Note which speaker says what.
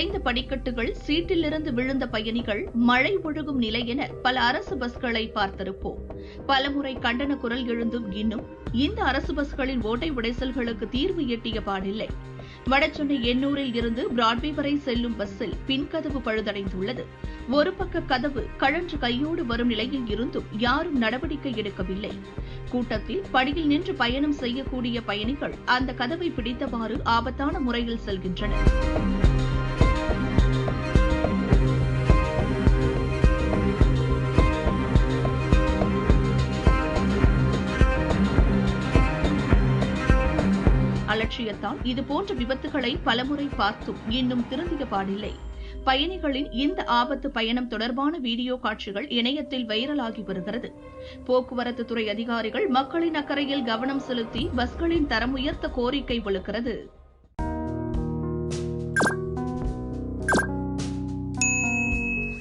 Speaker 1: உடைந்த படிக்கட்டுகள் சீட்டிலிருந்து விழுந்த பயணிகள் மழை ஒழுகும் நிலை என பல அரசு பஸ்களை பார்த்திருப்போம். பலமுறை கண்டன குரல் எழுந்தும் இன்னும் இந்த அரசு பஸ்களின் ஓட்டை உடைசல்களுக்கு தீர்வு எட்டிய பாடில்லை. வடசென்னை எண்ணூரில் இருந்து பிராட்வே வரை செல்லும் பஸ்ஸில் பின்கதவு பழுதடைந்துள்ளது. ஒரு பக்க கதவு கழன்று கையோடு வரும் நிலையில் இருந்தும் யாரும் நடவடிக்கை எடுக்கவில்லை. கூட்டத்தில் படியில் நின்று பயணம் செய்யக்கூடிய பயணிகள் அந்த கதவை பிடித்தவாறு ஆபத்தான முறையில் செல்கின்றனர். அலட்சியத்தால் இதுபோன்ற விபத்துகளை பலமுறை பார்த்தும் இன்னும் திருந்திய பாடில்லை. பயணிகளின் இந்த ஆபத்து பயணம் தொடர்பான வீடியோ காட்சிகள் இணையத்தில் வைரலாகி வருகிறது. போக்குவரத்து துறை அதிகாரிகள் மக்களின் அக்கறையில் கவனம் செலுத்தி பஸ்களின் தரம் உயர்த்த கோரிக்கை விழுக்கிறது